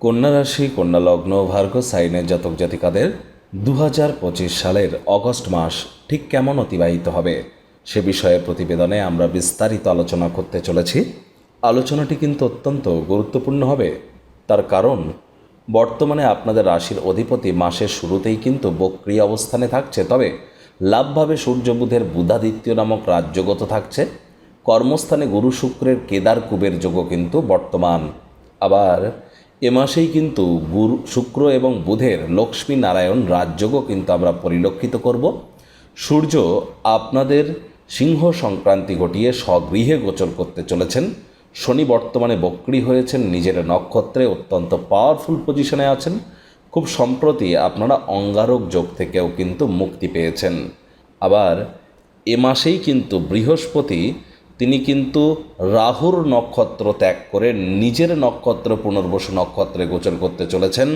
কন্যা রাশি, কন্যা লগ্ন ভার্গ সাইনের জাতক জাতিকাদের দু হাজার পঁচিশ সালের অগস্ট মাস ঠিক কেমন অতিবাহিত হবে? সে বিষয়ে প্রতিবেদনে আমরা বিস্তারিত আলোচনা করতে চলেছি। আলোচনাটি কিন্তু অত্যন্ত গুরুত্বপূর্ণ হবে। তার কারণ, বর্তমানে আপনাদের রাশির অধিপতি মাসের শুরুতেই কিন্তু বক্রি অবস্থানে থাকছে। তবে লাভভাবে সূর্য বুধের বুধাদিত্য নামক রাজ্যগত থাকছে। কর্মস্থানে গুরু শুক্রের কেদার কুবের যোগও কিন্তু বর্তমান। আবার এ মাসেই কিন্তু গুরু, শুক্র এবং বুধের লক্ষ্মী নারায়ণ রাজযোগও কিন্তু আমরা পরিলক্ষিত করব। সূর্য আপনাদের সিংহ সংক্রান্তি ঘটিয়ে স্বগৃহে গোচর করতে চলেছেন। শনি বর্তমানে বক্রি হয়েছেন, নিজের নক্ষত্রে অত্যন্ত পাওয়ারফুল পজিশনে আছেন। খুব সম্প্রতি আপনারা অঙ্গারক যোগ থেকেও কিন্তু মুক্তি পেয়েছেন। আবার এ মাসেই কিন্তু বৃহস্পতি তিনি কিন্তু রাহুর নক্ষত্র ত্যাগ করে নিজের নক্ষত্র পুনর্বসু নক্ষত্রে গোচর করতে চলেছেন।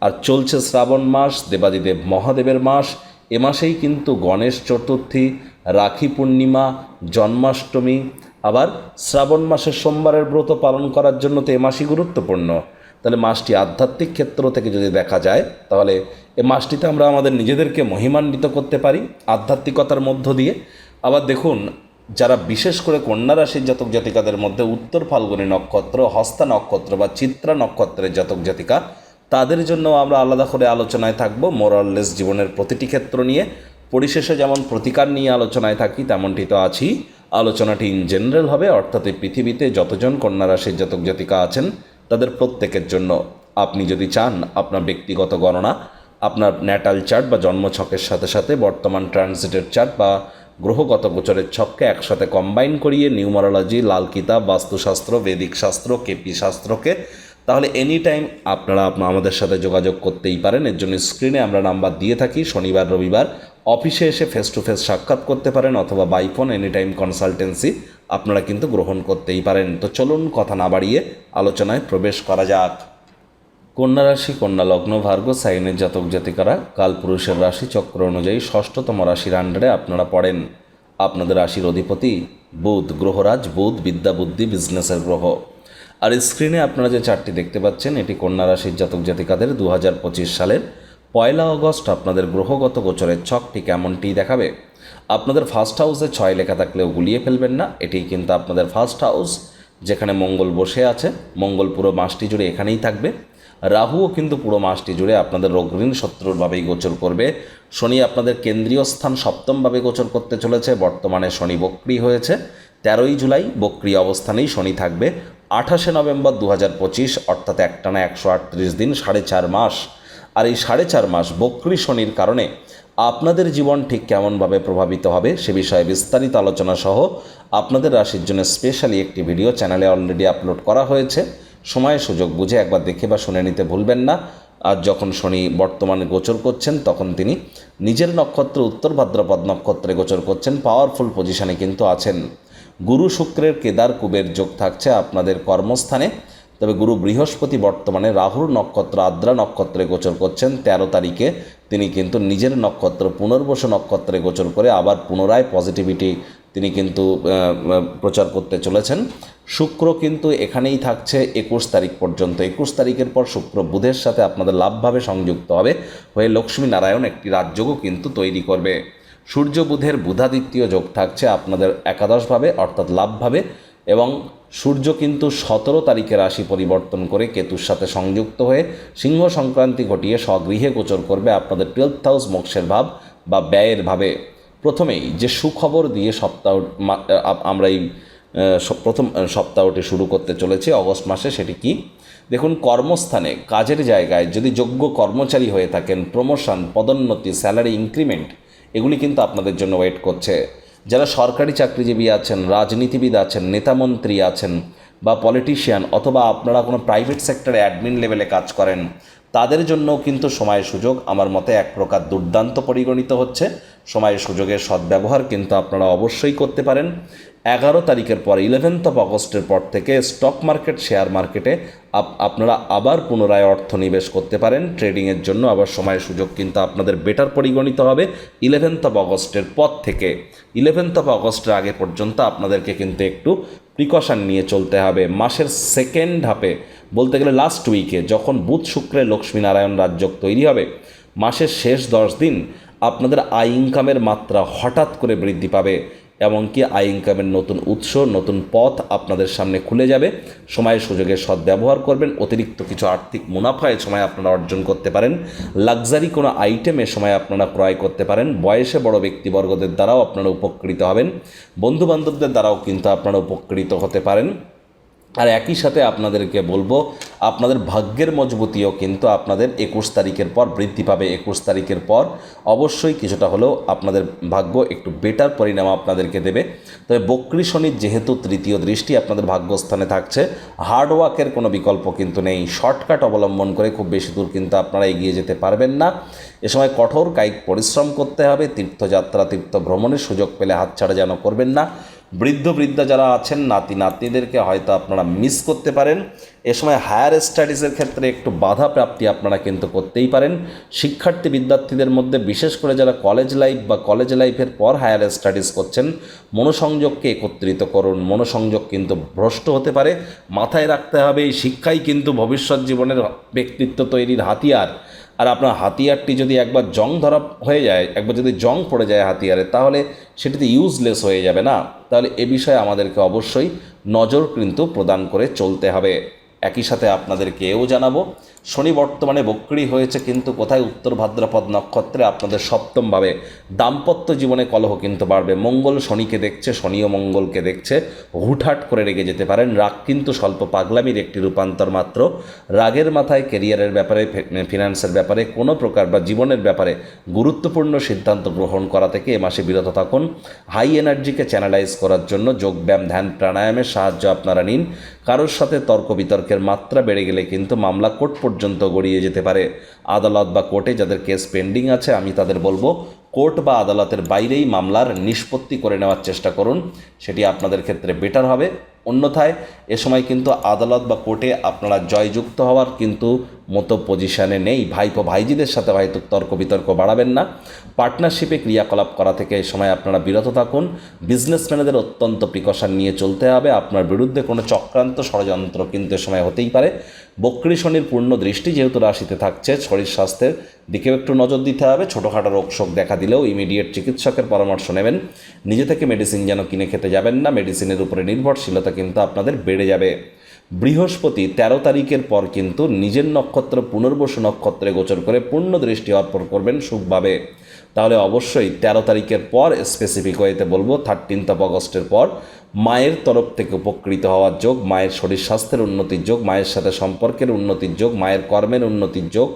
আর চলছে শ্রাবণ মাস, দেবাদিদেব মহাদেবের মাস। এ মাসেই কিন্তু গণেশ চতুর্থী, রাখি পূর্ণিমা, জন্মাষ্টমী। আবার শ্রাবণ মাসের সোমবারের ব্রত পালন করার জন্য তো এ মাসই গুরুত্বপূর্ণ। তাহলে মাসটি আধ্যাত্মিক ক্ষেত্র থেকে যদি দেখা যায়, তাহলে এ মাসটিতে আমরা আমাদের নিজেদেরকে মহিমান্বিত করতে পারি আধ্যাত্মিকতার মধ্য দিয়ে। আবার দেখুন যারা বিশেষ করে কন্যা রাশির জাতক জাতিকাদের মধ্যে উত্তর ফাল্গুনী নক্ষত্র, হস্তা নক্ষত্র বা চিত্রা নক্ষত্রের জাতক জাতিকা, তাদের জন্য আমরা আলাদা করে আলোচনায় থাকব। মোরাললেস জীবনের প্রতিটি ক্ষেত্র নিয়ে, পরিশেষে যেমন প্রতিকার নিয়ে আলোচনায় থাকি, তেমনটি তো আছি আলোচনাটি ইন জেনারেল হবে, অর্থাৎ এই পৃথিবীতে যতজন কন্যা রাশির জাতক জাতিকা আছেন, তাদের প্রত্যেকের জন্য। আপনি যদি চান আপনার ব্যক্তিগত গণনা, আপনার ন্যাটাল চার্ট বা জন্মছকের সাথে সাথে বর্তমান ট্রানজিটের চার্ট বা গ্রহগত গোচরের ছককে একসাথে কম্বাইন করিয়ে নিউমারোলজি, লাল কিতাব, বাস্তুশাস্ত্র, বেদিক শাস্ত্র, কেপি শাস্ত্রকে, তাহলে এনি টাইম আপনারা আপনা আমাদের সাথে যোগাযোগ করতেই পারেন। এর জন্য স্ক্রিনে আমরা নাম্বার দিয়ে থাকি। শনিবার, রবিবার অফিসে এসে ফেস টু ফেস সাক্ষাৎ করতে পারেন অথবা by phone any time consultancy আপনারা কিন্তু গ্রহণ করতেই পারেন। তো চলুন কথা না বাড়িয়ে আলোচনায় প্রবেশ করা যাক। কন্যা রাশি, কন্যা লগ্ন ভার্গ সাইনের জাতক জাতিকারা, কালপুরুষের রাশি চক্র অনুযায়ী ষষ্ঠতম রাশির আন্ডারে আপনারা পড়েন। আপনাদের রাশির অধিপতি বুধ, গ্রহরাজ, বুধ, বিদ্যা, বুদ্ধি বিজনেসের গ্রহ। আর স্ক্রিনে আপনারা যে চারটি দেখতে পাচ্ছেন, এটি কন্যা রাশির জাতক জাতিকাদের দু হাজার পঁচিশ সালের পয়লা অগস্ট আপনাদের গ্রহগত গোচরের ছকটি কেমনটি দেখাবে। আপনাদের ফার্স্ট হাউসে ছয় লেখা থাকলেও গুলিয়ে ফেলবেন না এটি কিন্তু আপনাদের ফার্স্ট হাউস যেখানে মঙ্গল বসে আছে। মঙ্গল পুরো মাসটি জুড়ে এখানেই থাকবে। রাহুও কিন্তু পুরো মাসটি জুড়ে আপনাদের রোগঋণ শত্রুরভাবেই গোচর করবে। শনি আপনাদের কেন্দ্রীয় স্থান সপ্তমভাবে গোচর করতে চলেছে, বর্তমানে শনি বক্রি হয়েছে। তেরোই জুলাই বক্রি অবস্থানেই শনি থাকবে। আঠাশে নভেম্বর দু হাজার পঁচিশ, অর্থাৎ একটানা একশো আটত্রিশ দিন, সাড়ে চার মাস। আর এই সাড়ে চার মাস বক্রি শনির কারণে আপনাদের জীবন ঠিক কেমনভাবে প্রভাবিত হবে সে বিষয়ে বিস্তারিত আলোচনা সহ আপনাদের রাশির জন্য স্পেশালি একটি ভিডিও চ্যানেলে অলরেডি আপলোড করা হয়েছে। সময় সুযোগ বুঝে একবার দেখে বা শুনে নিতে ভুলবেন না। আর যখন শনি বর্তমানে গোচর করছেন, তখন তিনি নিজের নক্ষত্র উত্তর ভাদ্রপদ নক্ষত্রে গোচর করছেন। পাওয়ারফুল পজিশনে কিন্তু আছেন। গুরু শুক্রের কেদার কুবের যোগ থাকছে আপনাদের কর্মস্থানে। তবে গুরু বৃহস্পতি বর্তমানে রাহুর নক্ষত্র আদ্রা নক্ষত্রে গোচর করছেন। তেরো তারিখে তিনি কিন্তু নিজের নক্ষত্র পুনর্বসু নক্ষত্রে গোচর করে আবার পুনরায় পজিটিভিটি তিনি কিন্তু প্রচার করতে চলেছেন। শুক্র কিন্তু এখানেই থাকছে একুশ তারিখ পর্যন্ত। একুশ তারিখের পর শুক্র বুধের সাথে আপনাদের লাভভাবে সংযুক্ত হবে হয়ে লক্ষ্মী নারায়ণ একটি রাজযোগও কিন্তু তৈরি করবে। সূর্য বুধের বুধাদিত্য যোগ থাকছে আপনাদের একাদশভাবে, অর্থাৎ লাভভাবে, এবং সূর্য কিন্তু সতেরো তারিখে রাশি পরিবর্তন করে কেতুর সাথে সংযুক্ত হয়ে সিংহ সংক্রান্তি ঘটিয়ে স্বগৃহে গোচর করবে আপনাদের টুয়েলথ হাউস মোক্ষের ভাব বা ব্যয়ের ভাবে। প্রথমেই যে সুখবর দিয়ে সপ্তাহ আমরা এই প্রথম সপ্তাহটি শুরু করতে চলেছি, অগস্ট মাসে সেটি কি? দেখুন, কর্মস্থানে, কাজের জায়গায় যদি যোগ্য কর্মচারী হয়ে থাকেন, প্রমোশন, পদোন্নতি, স্যালারি ইনক্রিমেন্ট, এগুলি কিন্তু আপনাদের জন্য ওয়েট করছে। যারা সরকারি চাকরিজীবী আছেন, রাজনীতিবিদ আছেন, নেতামন্ত্রী আছেন, বা পলিটিশিয়ান, অথবা আপনারা কোনো প্রাইভেট সেক্টরে অ্যাডমিন লেভেলে কাজ করেন, তাদের জন্য কিন্তু সময় সুযোগ। আমার মতে এক প্রকার দুর্দান্ত পরিগণিত হচ্ছে। সময় সুযোগের সদ্ব্যবহার কিন্তু আপনারা অবশ্যই করতে পারেন। এগারো তারিখের পর ইলেভেন্থ অফ অগস্টের পর থেকে স্টক মার্কেট শেয়ার মার্কেটে আপ- আপনারা আবার পুনরায় অর্থ নিবেশ করতে পারেন। ট্রেডিংয়ের জন্য আবার সময় সুযোগ কিন্তু আপনাদের বেটার পরিগণিত হবে ইলেভেন্থ অফ অগস্টের পর থেকে। ইলেভেন্থ অফ অগস্টের আগে পর্যন্ত আপনাদেরকে কিন্তু একটু প্রিকশন নিয়ে চলতে হবে। মাসের সেকেন্ড হাফে বলতে গেলে লাস্ট উইকে যখন বুধ, শুক্রে লক্ষ্মীনারায়ণ রাজযোগ তৈরি হবে, মাসের শেষ দশ দিন আপনাদের আয় ইনকামের মাত্রা হঠাৎ করে বৃদ্ধি পাবে, এমনকি আয় ইনকামের নতুন উৎস, নতুন পথ আপনাদের সামনে খুলে যাবে। সময়ের সুযোগের সদ্ব্যবহার করবেন, অতিরিক্ত কিছু আর্থিক মুনাফা এ সময় আপনারা অর্জন করতে পারেন। লাক্সারি কোনো আইটেম এ সময় আপনারা ক্রয় করতে পারেন। বয়সে বড় ব্যক্তিবর্গদের দ্বারাও আপনারা উপকৃত হবেন। বন্ধুবান্ধবদের দ্বারাও কিন্তু আপনারা উপকৃত হতে পারেন। আর একই সাথে আপনাদেরকে বলব, আপনাদের ভাগ্যের মজবুতিও কিন্তু আপনাদের একুশ তারিখের পর বৃদ্ধি পাবে। একুশ তারিখের পর অবশ্যই কিছুটা হলেও আপনাদের ভাগ্য একটু বেটার পরিণাম আপনাদেরকে দেবে। তবে বক্রী শনির যেহেতু তৃতীয় দৃষ্টি আপনাদের ভাগ্যস্থানে থাকছে হার্ড ওয়ার্কের কোনো বিকল্প কিন্তু নেই। শর্টকাট অবলম্বন করে খুব বেশি দূর কিন্তু আপনারা এগিয়ে যেতে পারবেন না। এ সময় কঠোর কায়িক পরিশ্রম করতে হবে, তীর্থযাত্রা তীর্থ ভ্রমণের সুযোগ পেলে হাতছাড়া যেন করবেন না। বৃদ্ধ বৃদ্ধা যারা আছেন, নাতি নাতনিদেরকে হয়তো আপনারা মিস করতে পারেন। এ সময় হায়ার স্টাডিজের ক্ষেত্রে একটু বাধা প্রাপ্তি আপনারা কিন্তু করতেই পারেন। শিক্ষার্থী বিদ্যার্থীদের মধ্যে বিশেষ করে যারা কলেজ লাইফ বা কলেজ লাইফের পর হায়ার স্টাডিজ করছেন, মনোসংযোগকে একত্রিত করুন। মনোসংযোগ কিন্তু ভ্রষ্ট হতে পারে। মাথায় রাখতে হবে, এই শিক্ষাই কিন্তু ভবিষ্যৎ জীবনের ব্যক্তিত্ব তৈরির হাতিয়ার। আর আপনার হাতিয়ারটি যদি একবার জং ধরা হয়ে যায়, একবার যদি জং পড়ে যায় হাতিয়ারে, তাহলে সেটিতে ইউজলেস হয়ে যাবে না। তাহলে এ বিষয়ে আমাদেরকে অবশ্যই নজর কিন্তু প্রদান করে চলতে হবে। একই সাথে আপনাদেরকে এও জানাব। শনি বর্তমানে বক্রি হয়েছে, কিন্তু কোথায়? উত্তর ভাদ্রপদ নক্ষত্রে আপনাদের সপ্তমভাবে দাম্পত্য জীবনে কলহ কিন্তু বাড়বে। মঙ্গল শনিকে দেখছে, শনিও মঙ্গলকে দেখছে। হুটহাট করে রেগে যেতে পারেন। রাগ কিন্তু স্বল্প পাগলামির একটি রূপান্তর মাত্র। রাগের মাথায় কেরিয়ারের ব্যাপারে ফিনান্সের ব্যাপারে কোনো প্রকার বা জীবনের ব্যাপারে গুরুত্বপূর্ণ সিদ্ধান্ত গ্রহণ করা থেকে এ মাসে বিরত থাকুন। হাই এনার্জিকে চ্যানেলাইজ করার জন্য যোগব্যায়াম, ধ্যান, প্রাণায়ামের সাহায্য আপনারা নিন। কারোর সাথে তর্ক বিতর্কের মাত্রা বেড়ে গেলে কিন্তু মামলা কোর্ট পর্যন্ত গড়িয়ে যেতে পারে। আদালত বা কোর্টে যাদের কেস পেন্ডিং আছে, আমি তাদের বলব, কোর্ট বা আদালতের বাইরেই মামলার নিষ্পত্তি করে নেওয়ার চেষ্টা করুন। সেটি আপনাদের ক্ষেত্রে বেটার হবে। অন্যথায় এ সময় কিন্তু আদালত বা কোর্টে আপনারা জয়যুক্ত হওয়ার কিন্তু মতো পজিশনে নেই। ভাইপো ভাইজিদের সাথে হয়তো তর্ক বিতর্ক বাড়াবেন না। পার্টনারশিপে ক্রিয়াকলাপ করা থেকে এ সময় আপনারা বিরত থাকুন। বিজনেসম্যানেদের অত্যন্ত প্রিকশন নিয়ে চলতে হবে। আপনার বিরুদ্ধে কোনো চক্রান্ত ষড়যন্ত্র কিন্তু এ সময় হতেই পারে। বক্রী শনির পূর্ণ দৃষ্টি যেহেতু রাশিতে থাকছে, শরীর স্বাস্থ্যের দিকেও একটু নজর দিতে হবে। ছোটোখাটো রোগ শোক দেখা দিলেও ইমিডিয়েট চিকিৎসকের পরামর্শ নেবেন। নিজে থেকে মেডিসিন যেন কিনে খেতে যাবেন না। মেডিসিনের উপরে নির্ভরশীলতা কিন্তু আপনাদের বেড়ে যাবে। বৃহস্পতি তেরো তারিখের পর কিন্তু নিজের নক্ষত্র পুনর্বসু নক্ষত্রে গোচর করে পূর্ণ দৃষ্টি অর্পণ করবেন সুখভাবে। তাহলে অবশ্যই তেরো তারিখের পর স্পেসিফিক ওয়েতে বলব থার্টিনথ অফ অগস্টের পর মায়ের তরফ থেকে উপকৃত হওয়ার যোগ, মায়ের শরীর স্বাস্থ্যের উন্নতির যোগ, মায়ের সাথে সম্পর্কের উন্নতির যোগ, মায়ের কর্মের উন্নতির যোগ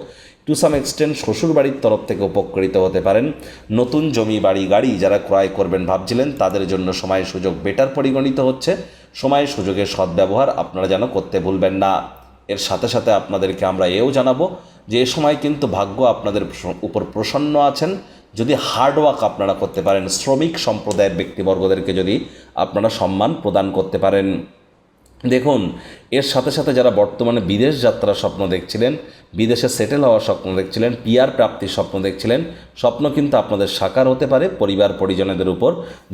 টু সাম এক্সটেন্ট শ্বশুরবাড়ির তরফ থেকে উপকৃত হতে পারেন। নতুন জমি, বাড়ি, গাড়ি যারা ক্রয় করবেন ভাবছিলেন, তাদের জন্য সময়ের সুযোগ বেটার পরিগণিত হচ্ছে। সময়ের সুযোগের সদ্ব্যবহার আপনারা যেন করতে ভুলবেন না। এর সাথে সাথে আপনাদেরকে আমরা এও জানাব যে এ সময় কিন্তু ভাগ্য আপনাদের প্র- উপর প্রসন্ন আছেন। যদি হার্ডওয়ার্ক আপনারা করতে পারেন, শ্রমিক সম্প্রদায়ের ব্যক্তিবর্গদেরকে যদি আপনারা সম্মান প্রদান করতে পারেন। দেখুন, এর সাথে সাথে যারা বর্তমানে বিদেশ যাত্রার স্বপ্ন দেখছিলেন বিদেশে সেটেল হওয়ার স্বপ্ন দেখছিলেন পিয়ার প্রাপ্তির স্বপ্ন দেখছিলেন, স্বপ্ন কিন্তু আপনাদের সাকার হতে পারে, পরিবার পরিজনদের উপর।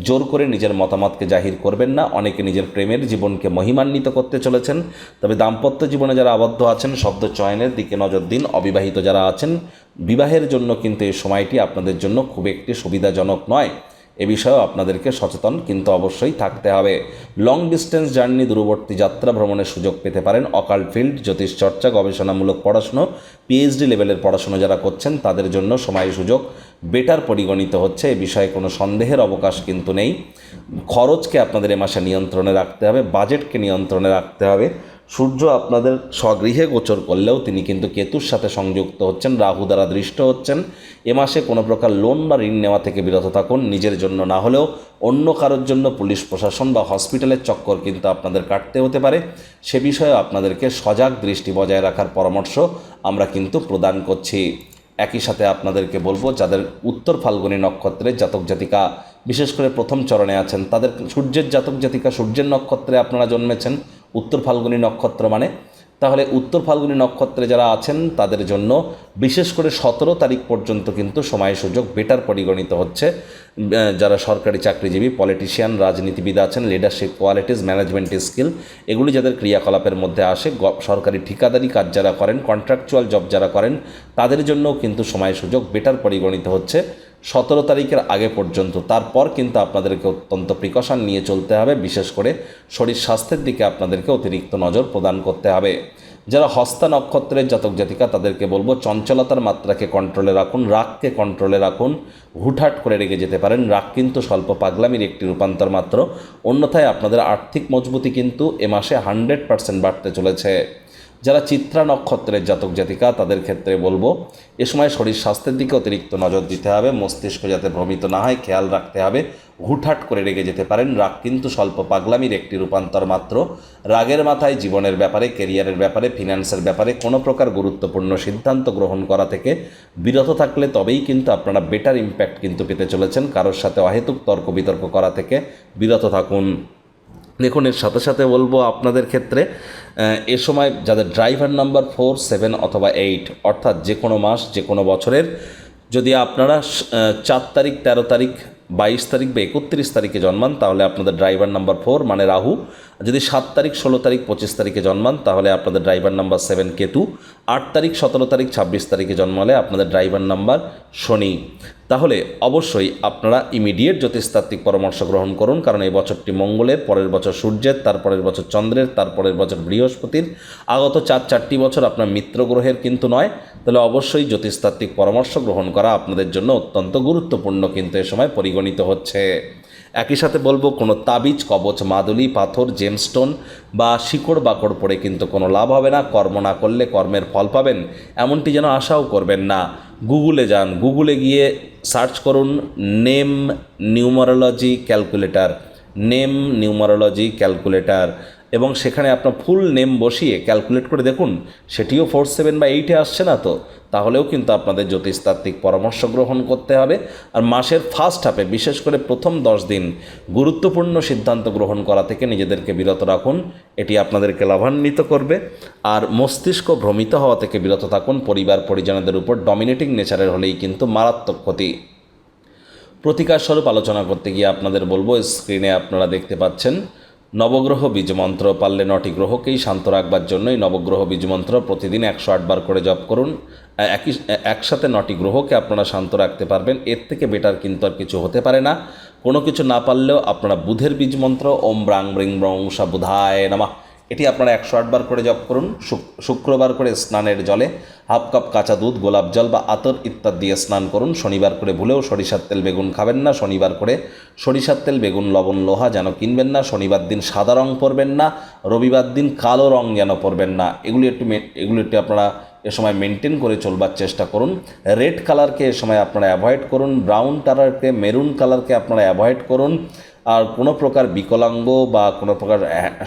জোর করে নিজের মতামতকে জাহির করবেন না, অনেকে নিজের প্রেমের জীবনকে মহিমান্বিত করতে চলেছেন। তবে দাম্পত্য জীবনে যারা আবদ্ধ আছেন, শব্দ চয়নের দিকে নজর দিন, অবিবাহিত যারা আছেন, বিবাহের জন্য কিন্তু এই সময়টি আপনাদের জন্য খুব একটি সুবিধাজনক নয়। এ বিষয়েও আপনাদেরকে সচেতন, কিন্তু অবশ্যই থাকতে হবে। লং ডিস্টেন্স জার্নি দূরবর্তী যাত্রা ভ্রমণের সুযোগ পেতে পারেন অকাল ফিল্ড, জ্যোতিষ চর্চা, গবেষণামূলক পড়াশুনো পিএইচডি লেভেলের পড়াশুনো যারা করছেন, তাদের জন্য সময় সুযোগ বেটার পরিগণিত হচ্ছে। এ বিষয়ে কোনো সন্দেহের অবকাশ কিন্তু নেই। খরচকে আপনাদের এ মাসে নিয়ন্ত্রণে রাখতে হবে, বাজেটকে নিয়ন্ত্রণে রাখতে হবে। সূর্য আপনাদের স্বগৃহে গোচর করলেও তিনি কিন্তু কেতুর সাথে সংযুক্ত হচ্ছেন, রাহু দ্বারা দৃষ্ট হচ্ছেন। এ মাসে কোনো প্রকার লোন বা ঋণ নেওয়া থেকে বিরত থাকুন। নিজের জন্য না হলেও অন্য কারোর জন্য পুলিশ, প্রশাসন বা হসপিটালের চক্কর কিন্তু আপনাদের কাটতে হতে পারে। সে বিষয়ে আপনাদেরকে সজাগ দৃষ্টি বজায় রাখার পরামর্শ আমরা কিন্তু প্রদান করছি। একই সাথে আপনাদেরকে বলব, যাদের উত্তর ফাল্গুনী নক্ষত্রের জাতক জাতিকা, বিশেষ করে প্রথম চরণে আছেন, তাদের সূর্যের জাতক জাতিকা সূর্যের নক্ষত্রে আপনারা জন্মেছেন উত্তর ফাল্গুনী নক্ষত্র মানে। তাহলে উত্তর ফাল্গুনী নক্ষত্রে যারা আছেন, তাদের জন্য বিশেষ করে সতেরো তারিখ পর্যন্ত কিন্তু সময় সুযোগ বেটার পরিগণিত হচ্ছে। যারা সরকারি চাকরিজীবী পলিটিশিয়ান রাজনীতিবিদ আছেন লিডারশিপ কোয়ালিটিস ম্যানেজমেন্ট স্কিল এগুলি যাদের ক্রিয়াকলাপের মধ্যে আসে সরকারি ঠিকাদারি কাজ যারা করেন কন্ট্রাকচুয়াল জব যারা করেন, তাদের জন্যও কিন্তু সময় সুযোগ বেটার পরিগণিত হচ্ছে। সতেরো তারিখের আগে পর্যন্ত। তারপর কিন্তু আপনাদেরকে অত্যন্ত প্রিকশন নিয়ে চলতে হবে, বিশেষ করে শরীর স্বাস্থ্যের দিকে আপনাদেরকে অতিরিক্ত নজর প্রদান করতে হবে। যারা হস্তা নক্ষত্রের জাতক জাতিকা, তাদেরকে বলব, চঞ্চলতার মাত্রাকে কন্ট্রোলে রাখুন, রাগকে কন্ট্রোলে রাখুন, হুটহাট করে রেগে যেতে পারেন। রাগ কিন্তু স্বল্প পাগলামির একটি রূপান্তর মাত্র। অন্যথায় আপনাদের আর্থিক মজবুতি কিন্তু এ মাসে হান্ড্রেড পার্সেন্ট বাড়তে চলেছে। যারা চিত্রা নক্ষত্রের জাতক জাতিকা, তাদের ক্ষেত্রে বলব, এ সময় শরীর স্বাস্থ্যের দিকে অতিরিক্ত নজর দিতে হবে, মস্তিষ্ক যাতে ভ্রমিত না হয়, খেয়াল রাখতে হবে, হুটহাট করে রেগে যেতে পারেন, রাগ কিন্তু স্বল্প পাগলামির একটি রূপান্তর মাত্র। রাগের মাথায় জীবনের ব্যাপারে কেরিয়ারের ব্যাপারে, ফিনান্সের ব্যাপারে কোনো প্রকার গুরুত্বপূর্ণ সিদ্ধান্ত গ্রহণ করা থেকে বিরত থাকলে তবেই কিন্তু আপনারা বেটার ইম্প্যাক্ট কিন্তু পেতে চলেছেন। কারোর সাথে অহেতুক তর্ক বিতর্ক করা থেকে বিরত থাকুন। দেখুন, এর সাথে সাথে বলব আপনাদের ক্ষেত্রে এ সময় যাদের ড্রাইভার নাম্বার ফোর, সেভেন অথবা এইট, অর্থাৎ যে কোনো মাস, যে কোনো বছরের, যদি আপনারা চার তারিখ, তেরো তারিখ, বাইশ তারিখ বা একত্রিশ তারিখে জন্মান, তাহলে আপনাদের ড্রাইভার নাম্বার ফোর মানে রাহু যদি সাত তারিখ, ষোলো তারিখ, পঁচিশ তারিখে জন্মান, তাহলে আপনাদের ড্রাইভার নাম্বার সেভেন কেতু আট তারিখ, সতেরো তারিখ, ছাব্বিশ তারিখে জন্মালে আপনাদের ড্রাইভার নাম্বার শনি। তাহলে অবশ্যই আপনারা ইমিডিয়েট জ্যোতিষতাত্ত্বিক পরামর্শ গ্রহণ করুন, কারণ এই বছরটি মঙ্গলের, পরের বছর সূর্যের, তারপরের বছর চন্দ্রের, তারপরের বছর বৃহস্পতির। আগত চার চারটি বছর আপনার মিত্র গ্রহের কিন্তু নয়, তাহলে অবশ্যই জ্যোতিষতাত্ত্বিক পরামর্শ গ্রহণ করা আপনাদের জন্য অত্যন্ত গুরুত্বপূর্ণ কিন্তু এ সময় পরিগণিত হচ্ছে। একই সাথে বলব, কোনো তাবিজ, কবচ, মাদুলি, পাথর জেমস্টোন বা শিকড় বাকড় পড়ে কিন্তু কোনো লাভ হবে না। কর্ম না করলে কর্মের ফল পাবেন, এমনটি যেন আশাও করবেন না। গুগলে যান, গুগলে গিয়ে সার্চ করুন, name numerology calculator, name numerology calculator. এবং সেখানে আপনার ফুল নেম বসিয়ে ক্যালকুলেট করে দেখুন, সেটিও ফোর সেভেন বা এইটে আসছে না তো? তাহলেও কিন্তু আপনাদের জ্যোতিষতাত্ত্বিক পরামর্শ গ্রহণ করতে হবে। আর মাসের ফার্স্ট হাফে বিশেষ করে প্রথম দশ দিন গুরুত্বপূর্ণ সিদ্ধান্ত গ্রহণ করা থেকে নিজেদেরকে বিরত রাখুন, এটি আপনাদেরকে লাভান্বিত করবে। আর মস্তিষ্ক ভ্রমিত হওয়া থেকে বিরত থাকুন, পরিবার পরিজনদের উপর ডমিনেটিং নেচারের হলেই কিন্তু মারাত্মক ক্ষতি। প্রতিকার স্বরূপ আলোচনা করতে গিয়ে আপনাদের বলব স্ক্রিনে আপনারা দেখতে পাচ্ছেন নবগ্রহ বীজমন্ত্র পারলে নটি গ্রহকেই শান্ত রাখবার জন্যই নবগ্রহ বীজমন্ত্র প্রতিদিন একশো আটবার করে জপ করুন। একই একসাথে নটি গ্রহকে আপনারা শান্ত রাখতে পারবেন। এর থেকে বেটার কিন্তু আর কিছু হতে পারে না। কোনো কিছু না পারলেও আপনারা বুধের বীজমন্ত্র, ওম ব্রাং ব্রিং ব্রং সা বুধায় নামা। এটি আপনারা একশো আটবার করে জপ করুন। শুক- শুক্রবার করে স্নানের জলে হাফ কাপ কাঁচা দুধ, গোলাপ জল বা আতর ইত্যাদি দিয়ে স্নান করুন। শনিবার করে ভুলেও সরিষার তেল, বেগুন খাবেন না। শনিবার করে সরিষার তেল, বেগুন, লবণ, লোহা যেন কিনবেন না। শনিবার দিন সাদা রং পরবেন না। রবিবার দিন কালো রং যেন পরবেন না। এগুলি একটু এগুলি একটু আপনারা এ সময় মেনটেন করে চলবার চেষ্টা করুন। রেড কালারকে এ সময় আপনারা অ্যাভয়েড করুন। ব্রাউন কালারকে মেরুন কালারকে আপনারা অ্যাভয়েড করুন। আর কোনো প্রকার বিকলাঙ্গ বা কোনো প্রকার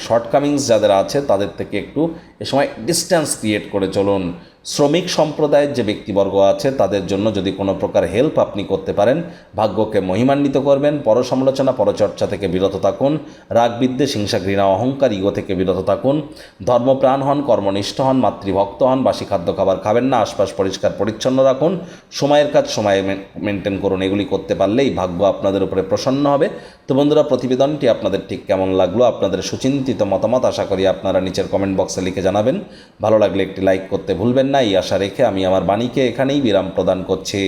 শর্টকামিংস যাদের আছে তাদের থেকে একটু এ সময় ডিস্ট্যান্স ক্রিয়েট করে চলুন। শ্রমিক সম্প্রদায়ের যে ব্যক্তিবর্গ আছে, তাদের জন্য যদি কোনো প্রকার হেল্প আপনি করতে পারেন, ভাগ্যকে মহিমান্বিত করবেন। পরসমালোচনা, পরচর্চা থেকে বিরত থাকুন। রাগ বিদ্বেষ হিংসা, ঘৃণা, অহংকার ইগো থেকে বিরত থাকুন। ধর্মপ্রাণ হন, কর্মনিষ্ঠ হন, মাতৃভক্ত হন, বাসি খাদ্য খাবার খাবেন না, আশপাশ পরিষ্কার পরিচ্ছন্ন রাখুন। সময়ের কাজ সময়ে মেনটেন করুন। এগুলি করতে পারলেই ভাগ্য আপনাদের উপরে প্রসন্ন হবে। তো বন্ধুরা, প্রতিবেদনটি আপনাদের ঠিক কেমন লাগল? আপনাদের সুচিন্তিত মতামত আশা করি আপনারা নিচের কমেন্ট বক্সে লিখে জানাবেন। ভালো লাগলে একটি লাইক করতে ভুলবেন না এই আশা রেখে আমি আমার বাণীকে এখানেই বিরাম প্রদান করছি।